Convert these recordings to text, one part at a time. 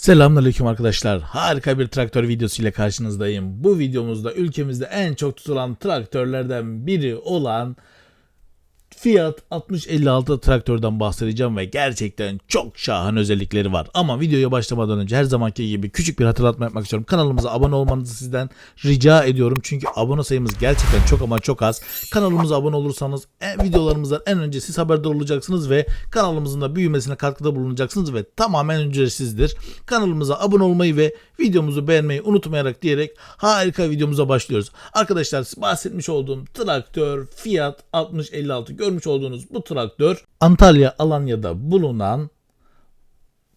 Selamünaleyküm arkadaşlar. Harika bir traktör videosu ile karşınızdayım. Bu videomuzda ülkemizde en çok tutulan traktörlerden biri olan Fiat 6056 traktörden bahsedeceğim ve gerçekten çok şahane özellikleri var. Ama videoya başlamadan önce her zamanki gibi küçük bir hatırlatma yapmak istiyorum. Kanalımıza abone olmanızı sizden rica ediyorum. Çünkü abone sayımız gerçekten çok ama çok az. Kanalımıza abone olursanız e, videolarımızdan en önce siz haberdar olacaksınız ve kanalımızın da büyümesine katkıda bulunacaksınız ve tamamen ücretsizdir. Kanalımıza abone olmayı ve videomuzu beğenmeyi unutmayarak diyerek harika videomuza başlıyoruz. Arkadaşlar bahsetmiş olduğum traktör Fiat 6056 görmüş olduğunuz bu traktör Antalya Alanya'da bulunan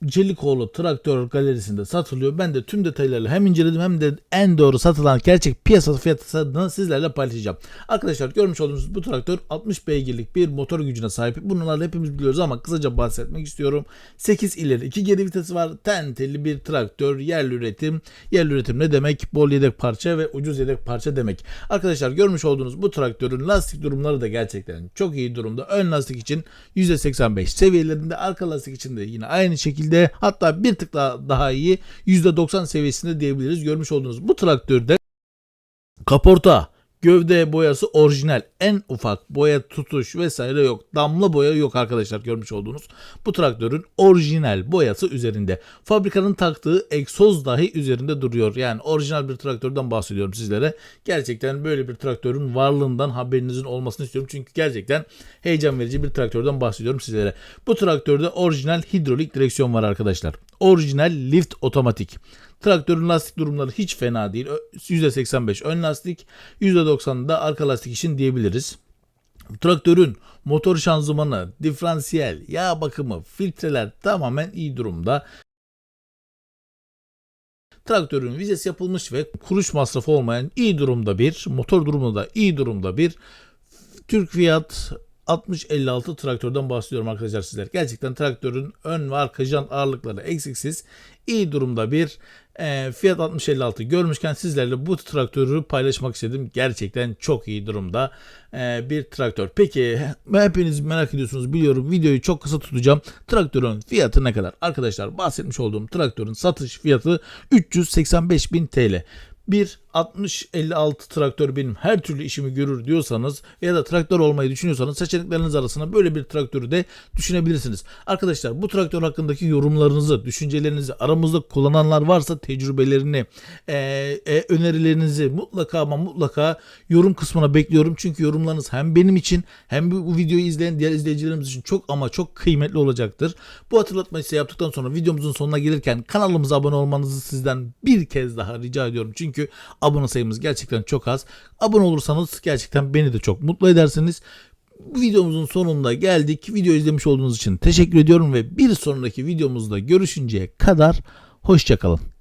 Celikoğlu Traktör Galerisi'nde satılıyor. Ben de tüm detaylarla hem inceledim hem de en doğru satılan gerçek piyasa fiyatını sizlerle paylaşacağım. Arkadaşlar görmüş olduğunuz bu traktör 60 beygirlik bir motor gücüne sahip. Bunları hepimiz biliyoruz ama kısaca bahsetmek istiyorum. 8 ileri 2 geri vitesi var. Tenteli bir traktör. Yerli üretim. Yerli üretim ne demek? Bol yedek parça ve ucuz yedek parça demek. Arkadaşlar görmüş olduğunuz bu traktörün lastik durumları da gerçekten çok iyi durumda. Ön lastik için %85 seviyelerinde. Arka lastik için de yine aynı şekilde hatta bir tık daha, daha iyi %90 seviyesinde diyebiliriz. Görmüş olduğunuz bu traktörde kaporta, gövde boyası orijinal. En ufak boya tutuş vesaire yok. Damla boya yok arkadaşlar görmüş olduğunuz. Bu traktörün orijinal boyası üzerinde. Fabrikanın taktığı egzoz dahi üzerinde duruyor. Yani orijinal bir traktörden bahsediyorum sizlere. Gerçekten böyle bir traktörün varlığından haberinizin olmasını istiyorum. Çünkü gerçekten heyecan verici bir traktörden bahsediyorum sizlere. Bu traktörde orijinal hidrolik direksiyon var arkadaşlar. Orijinal lift otomatik. Traktörün lastik durumları hiç fena değil. Ö- %85 ön lastik, %90 da arka lastik için diyebiliriz. Traktörün motor şanzımanı, diferansiyel, yağ bakımı, filtreler tamamen iyi durumda. Traktörün vizesi yapılmış ve kuruş masrafı olmayan iyi durumda bir, motor durumunda da iyi durumda bir Türk Fiat 6056 traktörden bahsediyorum arkadaşlar sizler. Gerçekten traktörün ön ve arka jant ağırlıkları eksiksiz iyi durumda bir e, Fiat 6056 görmüşken sizlerle bu traktörü paylaşmak istedim. Gerçekten çok iyi durumda e, bir traktör. Peki hepiniz merak ediyorsunuz biliyorum videoyu çok kısa tutacağım. Traktörün fiyatı ne kadar? Arkadaşlar bahsetmiş olduğum traktörün satış fiyatı 385.000 TL. Bir 60-56 traktör benim her türlü işimi görür diyorsanız ya da traktör olmayı düşünüyorsanız seçenekleriniz arasında böyle bir traktörü de düşünebilirsiniz. Arkadaşlar bu traktör hakkındaki yorumlarınızı, düşüncelerinizi aramızda kullananlar varsa tecrübelerini, e, e, önerilerinizi mutlaka ama mutlaka yorum kısmına bekliyorum. Çünkü yorumlarınız hem benim için hem bu videoyu izleyen diğer izleyicilerimiz için çok ama çok kıymetli olacaktır. Bu hatırlatmayı size yaptıktan sonra videomuzun sonuna gelirken kanalımıza abone olmanızı sizden bir kez daha rica ediyorum. Çünkü abone sayımız gerçekten çok az. Abone olursanız gerçekten beni de çok mutlu edersiniz. Bu videomuzun sonunda geldik. Video izlemiş olduğunuz için teşekkür ediyorum ve bir sonraki videomuzda görüşünceye kadar hoşçakalın.